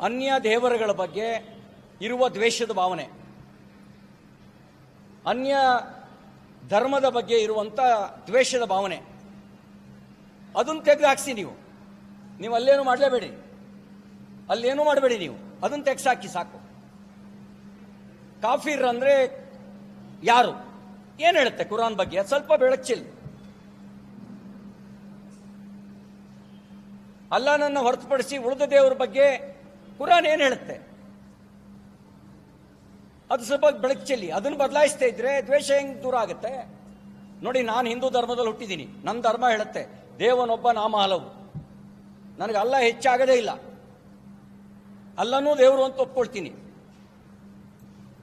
ಅನ್ಯ ದೇವರುಗಳ ಬಗ್ಗೆ ಇರುವ ದ್ವೇಷದ ಭಾವನೆ. ಅನ್ಯ ಧರ್ಮದ ಬಗ್ಗೆ ಇರುವಂಥ ದ್ವೇಷದ ಭಾವನೆ. ಅದನ್ನು ತೆಗೆದು ಹಾಕಿಸಿ ನೀವು. ನೀವು ಅಲ್ಲೇನು ಮಾಡಲೇಬೇಡಿ. ಅಲ್ಲೇನು ಮಾಡಬೇಡಿ ನೀವು. ಅದನ್ನು ಹಾಕಿ ಸಾಕು. ಕಾಫಿರ್ ಅಂದ್ರೆ ಯಾರು? ಏನು ಹೇಳುತ್ತೆ ಕುರಾನ್ ಬಗ್ಗೆ? ಸ್ವಲ್ಪ ಬೆಳಚಿಲ್. ಅಲ್ಲನನ್ನು ಹೊರತುಪಡಿಸಿ ಉಳಿದ ದೇವರ ಬಗ್ಗೆ ಕುರಾನ್ ಏನು ಹೇಳುತ್ತೆ? ಅದು ಸ್ವಲ್ಪ ಬೆಳಕು ಚೆಲ್ಲಿ, ಅದನ್ನು ಬದಲಾಯಿಸ್ತಾ ಇದ್ರೆ ದ್ವೇಷ ಹೆಂಗೆ ದೂರ ಆಗುತ್ತೆ? ನೋಡಿ, ನಾನು ಹಿಂದೂ ಧರ್ಮದಲ್ಲಿ ಹುಟ್ಟಿದ್ದೀನಿ. ನನ್ನ ಧರ್ಮ ಹೇಳುತ್ತೆ, ದೇವನೊಬ್ಬ ನಾಮ ಹಲವು ನನಗೆ ಅಲ್ಲ ಹೆಚ್ಚಾಗದೇ ಇಲ್ಲ. ಅಲ್ಲನೂ ದೇವರು ಅಂತ ಒಪ್ಕೊಳ್ತೀನಿ.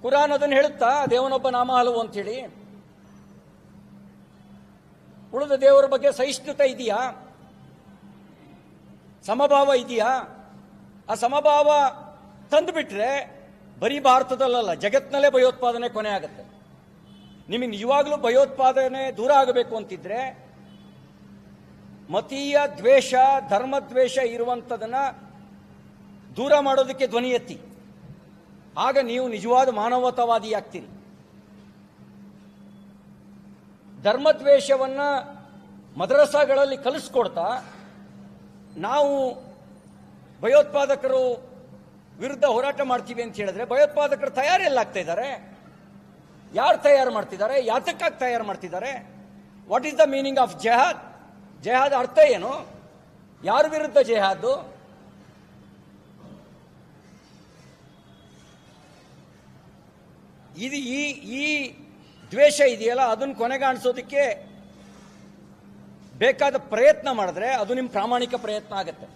ಕುರಾನ್ ಅದನ್ನು ಹೇಳುತ್ತಾ, ದೇವನೊಬ್ಬ ನಾಮ ಹಲವು ಅಂತೇಳಿ ಉಳಿದ ದೇವರ ಬಗ್ಗೆ ಸಹಿಷ್ಣುತೆ ಇದೆಯಾ? ಸಮಭಾವ ಇದೆಯಾ? ಆ ಸಮಭಾವ ತಂದುಬಿಟ್ರೆ ಬರೀ ಭಾರತದಲ್ಲಲ್ಲ, ಜಗತ್ತಿನಲ್ಲೇ ಭಯೋತ್ಪಾದನೆ ಕೊನೆ ಆಗುತ್ತೆ. ನಿಮಗೆ ನಿಜವಾಗ್ಲೂ ಭಯೋತ್ಪಾದನೆ ದೂರ ಆಗಬೇಕು ಅಂತಿದ್ರೆ ಮತೀಯ ದ್ವೇಷ, ಧರ್ಮದ್ವೇಷ ಇರುವಂಥದನ್ನ ದೂರ ಮಾಡೋದಕ್ಕೆ ಧ್ವನಿ ಎತ್ತಿ. ಆಗ ನೀವು ನಿಜವಾದ ಮಾನವತಾವಾದಿ ಆಗ್ತೀರಿ. ಧರ್ಮದ್ವೇಷವನ್ನು ಮದ್ರಸಾಗಳಲ್ಲಿ ಕಲಿಸ್ಕೊಡ್ತಾ ನಾವು ಭಯೋತ್ಪಾದಕರು ವಿರುದ್ಧ ಹೋರಾಟ ಮಾಡ್ತೀವಿ ಅಂತ ಹೇಳಿದ್ರೆ ಭಯೋತ್ಪಾದಕರು ತಯಾರಿ ಎಲ್ಲಾಗ್ತಾ ಇದ್ದಾರೆ? ಯಾರು ತಯಾರು ಮಾಡ್ತಿದ್ದಾರೆ? ಯಾತಕ್ಕಾಗಿ ತಯಾರು ಮಾಡ್ತಿದ್ದಾರೆ? What is the meaning of jihad jihad ಅರ್ಥ ಏನು? ಯಾರ ವಿರುದ್ಧ ಜೆಹಾದ್? ಇದು ಈ ಈ ದ್ವೇಷ ಇದೆಯಲ್ಲ, ಅದನ್ನು ಕೊನೆಗಾಣಿಸೋದಕ್ಕೆ ಬೇಕಾದ ಪ್ರಯತ್ನ ಮಾಡಿದ್ರೆ ಅದು ನಿಮ್ಮ ಪ್ರಾಮಾಣಿಕ ಪ್ರಯತ್ನ ಆಗುತ್ತೆ.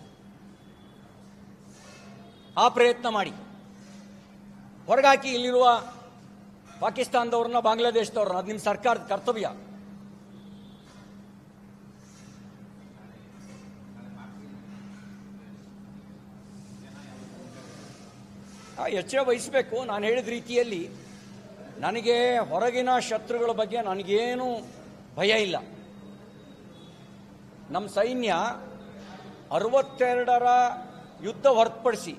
ಆ ಪ್ರಯತ್ನ ಮಾಡಿ. ಹೊರಗಾಕಿ ಇಲ್ಲಿರುವ ಪಾಕಿಸ್ತಾನದವ್ರನ್ನ, ಬಾಂಗ್ಲಾದೇಶದವ್ರನ್ನ, ಅದು ನಿಮ್ಮ ಸರ್ಕಾರದ ಕರ್ತವ್ಯ. ಎಚ್ಚರ ವಹಿಸಬೇಕು. ನಾನು ಹೇಳಿದ ರೀತಿಯಲ್ಲಿ ನನಗೆ ಹೊರಗಿನ ಶತ್ರುಗಳ ಬಗ್ಗೆ ನನಗೇನು ಭಯ ಇಲ್ಲ. ನಮ್ಮ ಸೈನ್ಯ ಅರವತ್ತೆರಡರ ಯುದ್ಧ ಹೊರತುಪಡಿಸಿ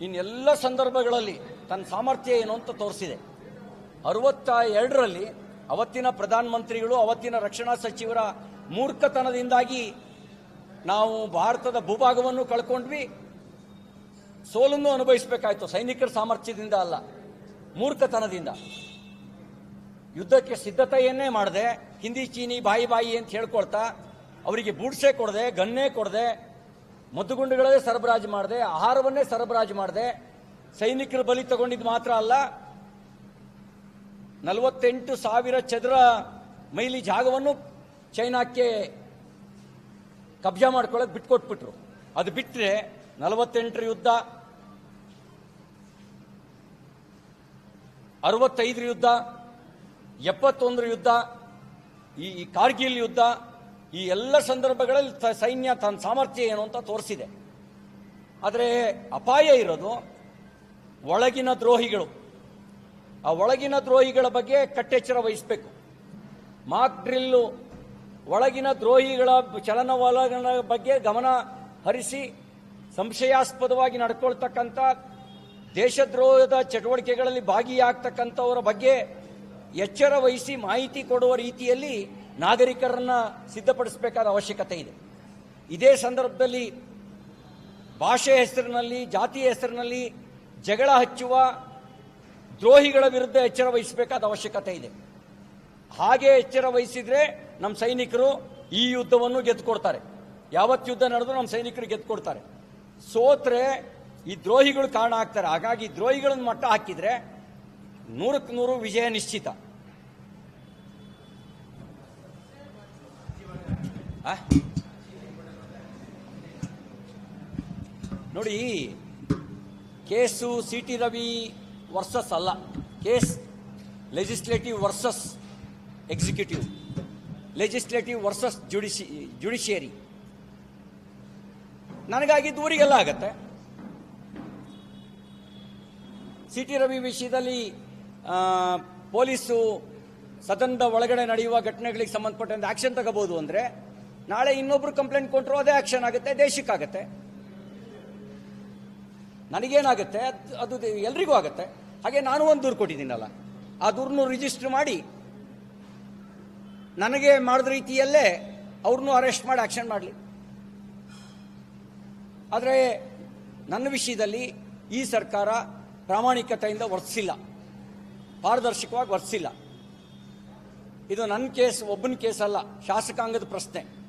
ಇನ್ನೆಲ್ಲ ಸಂದರ್ಭಗಳಲ್ಲಿ ತನ್ನ ಸಾಮರ್ಥ್ಯ ಏನು ಅಂತ ತೋರಿಸಿದೆ. ಅರವತ್ತ ಎರಡರಲ್ಲಿ ಅವತ್ತಿನ ಪ್ರಧಾನಮಂತ್ರಿಗಳು, ಅವತ್ತಿನ ರಕ್ಷಣಾ ಸಚಿವರ ಮೂರ್ಖತನದಿಂದಾಗಿ ನಾವು ಭಾರತದ ಭೂಭಾಗವನ್ನು ಕಳ್ಕೊಂಡ್ವಿ. ಸೋಲನ್ನು ಅನುಭವಿಸಬೇಕಾಯ್ತು, ಸೈನಿಕರ ಸಾಮರ್ಥ್ಯದಿಂದ ಅಲ್ಲ, ಮೂರ್ಖತನದಿಂದ. ಯುದ್ಧಕ್ಕೆ ಸಿದ್ಧತೆಯನ್ನೇ ಮಾಡದೆ, ಹಿಂದಿ, ಚೀನಿ, ಬಾಯಿ ಬಾಯಿ ಅಂತ ಹೇಳ್ಕೊಳ್ತಾ, ಅವರಿಗೆ ಬೂಡ್ಸೆ ಕೊಡದೆ, ಗನ್ನೇ ಕೊಡದೆ ಮದ್ದುಗುಂಡುಗಳೇ ಸರಬರಾಜು ಮಾಡಿದೆ, ಆಹಾರವನ್ನೇ ಸರಬರಾಜು ಮಾಡಿದೆ. ಸೈನಿಕರ ಬಲಿ ತಗೊಂಡಿದ್ದು ಮಾತ್ರ ಅಲ್ಲ, ನಲವತ್ತೆಂಟು ಸಾವಿರ ಚದರ ಮೈಲಿ ಜಾಗವನ್ನು ಚೈನಾಕ್ಕೆ ಕಬ್ಜಾ ಮಾಡ್ಕೊಳ್ಳೋಕೆ ಬಿಟ್ಕೊಟ್ಬಿಟ್ರು. ಅದು ಬಿಟ್ಟರೆ ನಲವತ್ತೆಂಟರ ಯುದ್ಧ, ಅರವತ್ತೈದರ ಯುದ್ಧ, ಎಪ್ಪತ್ತೊಂದರ ಯುದ್ಧ, ಈ ಕಾರ್ಗಿಲ್ ಯುದ್ಧ ಈ ಎಲ್ಲ ಸಂದರ್ಭಗಳಲ್ಲಿ ಸೈನ್ಯ ತನ್ನ ಸಾಮರ್ಥ್ಯ ಏನು ಅಂತ ತೋರಿಸಿದೆ. ಆದರೆ ಅಪಾಯ ಇರೋದು ಒಳಗಿನ ದ್ರೋಹಿಗಳು. ಆ ಒಳಗಿನ ದ್ರೋಹಿಗಳ ಬಗ್ಗೆ ಕಟ್ಟೆಚ್ಚರ ವಹಿಸಬೇಕು. ಮಾಕ್ ಡ್ರಿಲ್ಲು ಒಳಗಿನ ದ್ರೋಹಿಗಳ ಚಲನವಲನ ಬಗ್ಗೆ ಗಮನ ಹರಿಸಿ ಸಂಶಯಾಸ್ಪದವಾಗಿ ನಡ್ಕೊಳ್ತಕ್ಕಂಥ ದೇಶದ್ರೋಹದ ಚಟುವಟಿಕೆಗಳಲ್ಲಿ ಭಾಗಿಯಾಗ್ತಕ್ಕಂಥವರ ಬಗ್ಗೆ ಎಚ್ಚರ ವಹಿಸಿ ಮಾಹಿತಿ ಕೊಡುವ ರೀತಿಯಲ್ಲಿ ನಾಗರಿಕರನ್ನ ಸಿದ್ಧಪಡಿಸಬೇಕಾದ ಅವಶ್ಯಕತೆ ಇದೆ. ಇದೇ ಸಂದರ್ಭದಲ್ಲಿ ಭಾಷೆ ಹೆಸರಿನಲ್ಲಿ ಜಾತಿಯ ಹೆಸರಿನಲ್ಲಿ ಜಗಳ ಹಚ್ಚುವ ದ್ರೋಹಿಗಳ ವಿರುದ್ಧ ಎಚ್ಚರ ವಹಿಸಬೇಕಾದ ಅವಶ್ಯಕತೆ ಇದೆ. ಹಾಗೆ ಎಚ್ಚರ ವಹಿಸಿದ್ರೆ ನಮ್ಮ ಸೈನಿಕರು ಈ ಯುದ್ಧವನ್ನು ಗೆದ್ದುಕೊಡ್ತಾರೆ. ಯಾವತ್ತು ಯುದ್ಧ ನಡೆದು ನಮ್ಮ ಸೈನಿಕರು ಗೆದ್ದುಕೊಡ್ತಾರೆ. ಸೋತ್ರೆ ಈ ದ್ರೋಹಿಗಳು ಕಾರಣ ಆಗ್ತಾರೆ. ಹಾಗಾಗಿ ದ್ರೋಹಿಗಳನ್ನು ಮಟ್ಟ ಹಾಕಿದ್ರೆ ನೂರಕ್ಕೆ ನೂರು ವಿಜಯ ನಿಶ್ಚಿತ. ನೋಡಿ, case C T Ravi versus ಅಲ್ಲ. Case legislative versus executive. Legislative versus ಜುಡಿಷಿ judiciary. ನನಗಾಗಿ ದೂರಿಗೆಲ್ಲ ಆಗತ್ತೆ. ಸಿ ಟಿ ರವಿ ವಿಷಯದಲ್ಲಿ ಪೊಲೀಸು ಸದನದ ಒಳಗಡೆ ನಡೆಯುವ ಘಟನೆಗಳಿಗೆ ಸಂಬಂಧಪಟ್ಟಂತೆ ಆಕ್ಷನ್ ತಗೋಬಹುದು ಅಂದ್ರೆ ನಾಳೆ ಇನ್ನೊಬ್ರು ಕಂಪ್ಲೇಂಟ್ ಕೊಟ್ಟರು ಅದೇ ಆಕ್ಷನ್ ಆಗುತ್ತೆ, ದೇಶಕ್ಕಾಗತ್ತೆ. ನನಗೇನಾಗುತ್ತೆ, ಅದು ಅದು ಎಲ್ರಿಗೂ ಆಗುತ್ತೆ. ಹಾಗೆ ನಾನು ಒಂದು ದೂರು ಕೊಟ್ಟಿದ್ದೀನಲ್ಲ, ಆ ದೂರನ್ನು ರಿಜಿಸ್ಟರ್ ಮಾಡಿ, ನನಗೆ ಮಾಡಿದ ರೀತಿಯಲ್ಲೇ ಅವ್ರನ್ನೂ ಅರೆಸ್ಟ್ ಮಾಡಿ ಆಕ್ಷನ್ ಮಾಡಲಿ. ಆದರೆ, ನನ್ನ ವಿಷಯದಲ್ಲಿ ಈ ಸರ್ಕಾರ ಪ್ರಾಮಾಣಿಕತೆಯಿಂದ ವರ್ತಿಸಿಲ್ಲ ಪಾರದರ್ಶಕವಾಗಿ ವರ್ತಿಸಿಲ್ಲ ಇದು ನನ್ನ ಕೇಸ್, ಒಬ್ಬನ ಕೇಸ್ ಅಲ್ಲ ಶಾಸಕಾಂಗದ ಪ್ರಶ್ನೆ.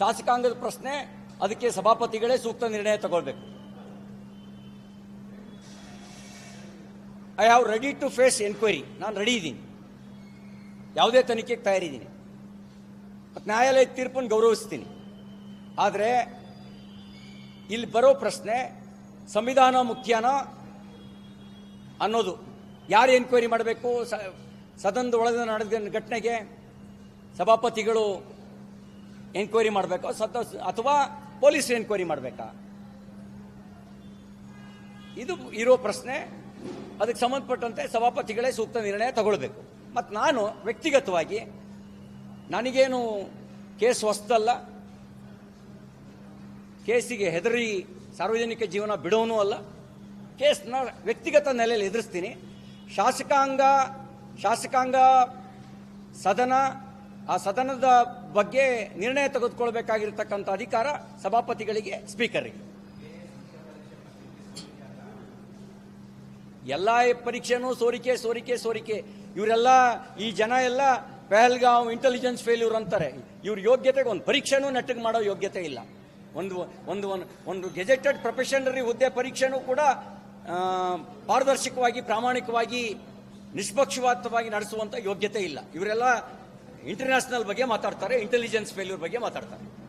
ಶಾಸಕಾಂಗದ ಪ್ರಶ್ನೆ, ಅದಕ್ಕೆ ಸಭಾಪತಿಗಳೇ ಸೂಕ್ತ ನಿರ್ಣಯ ತಗೊಳ್ಬೇಕು. I have ready to face enquiry ನಾನು ರೆಡಿ ಇದ್ದೀನಿ. ಯಾವುದೇ ತನಿಖೆಗೆ ತಯಾರಿದ್ದೀನಿ. ಮತ್ತು ನ್ಯಾಯಾಲಯದ ತೀರ್ಪನ್ನು ಗೌರವಿಸ್ತೀನಿ. ಆದರೆ, ಇಲ್ಲಿ ಬರೋ ಪ್ರಶ್ನೆ, ಸಂವಿಧಾನ ಮುಖ್ಯನ ಅನ್ನೋದು. ಯಾರು ಎನ್ಕ್ವೈರಿ ಮಾಡಬೇಕು? ಸದನದ ಒಳಗೆ ನಡೆದ ಘಟನೆಗೆ ಸಭಾಪತಿಗಳು ಎನ್ಕ್ವೈರಿ ಮಾಡಬೇಕಾ? ಸತ್ತ ಅಥವಾ ಪೊಲೀಸ್ ಎನ್ಕ್ವೈರಿ ಮಾಡಬೇಕಾ? ಇದು ಇರೋ ಪ್ರಶ್ನೆ. ಅದಕ್ಕೆ ಸಂಬಂಧಪಟ್ಟಂತೆ ಸಭಾಪತಿಗಳೇ ಸೂಕ್ತ ನಿರ್ಣಯ ತಗೊಳ್ಬೇಕು. ಮತ್ತು ನಾನು ವ್ಯಕ್ತಿಗತವಾಗಿ ನನಗೇನು ಕೇಸ್ ಹೊಸ್ತಲ್ಲ. ಕೇಸಿಗೆ ಹೆದರಿ ಸಾರ್ವಜನಿಕ ಜೀವನ ಬಿಡೋನು ಅಲ್ಲ. ಕೇಸ್ನ ವ್ಯಕ್ತಿಗತ ನೆಲೆಯಲ್ಲಿ ಎದುರಿಸ್ತೀನಿ. ಶಾಸಕಾಂಗ ಶಾಸಕಾಂಗ ಸದನ ಆ ಸದನದ ಬಗ್ಗೆ ನಿರ್ಣಯ ತೆಗೆದುಕೊಳ್ಬೇಕಾಗಿರ್ತಕ್ಕಂಥ ಅಧಿಕಾರ ಸಭಾಪತಿಗಳಿಗೆ, ಸ್ಪೀಕರಿಗೆ. ಎಲ್ಲ ಪರೀಕ್ಷೆನೂ ಸೋರಿಕೆ ಸೋರಿಕೆ ಸೋರಿಕೆ. ಇವರೆಲ್ಲ, ಈ ಜನ ಎಲ್ಲ ಪೆಹಲ್ಗಾಂವ್ ಇಂಟೆಲಿಜೆನ್ಸ್ ಫೇಲ್ಯೂರ್ ಅಂತಾರೆ. ಇವ್ರ ಯೋಗ್ಯತೆಗೆ ಒಂದು ಪರೀಕ್ಷೆನೂ ನೆಟ್ಟಗೆ ಮಾಡೋ ಯೋಗ್ಯತೆ ಇಲ್ಲ. ಒಂದು ಒಂದು, ಒಂದು- ಗೆಜೆಟೆಡ್ ಪ್ರೊಫೆಷನರಿ ಹುದ್ದೆ ಪರೀಕ್ಷೆನೂ ಕೂಡ ಪಾರದರ್ಶಕವಾಗಿ, ಪ್ರಾಮಾಣಿಕವಾಗಿ, ನಿಷ್ಪಕ್ಷಪಾತವಾಗಿ ನಡೆಸುವಂತ ಯೋಗ್ಯತೆ ಇಲ್ಲ. ಇವರೆಲ್ಲ ಇಂಟರ್ನ್ಯಾಷನಲ್ ಬಗ್ಗೆ ಮಾತಾಡ್ತಾರೆ ಇಂಟೆಲಿಜೆನ್ಸ್ ಫೇಲ್ಯೂರ್ ಬಗ್ಗೆ ಮಾತಾಡ್ತಾರೆ.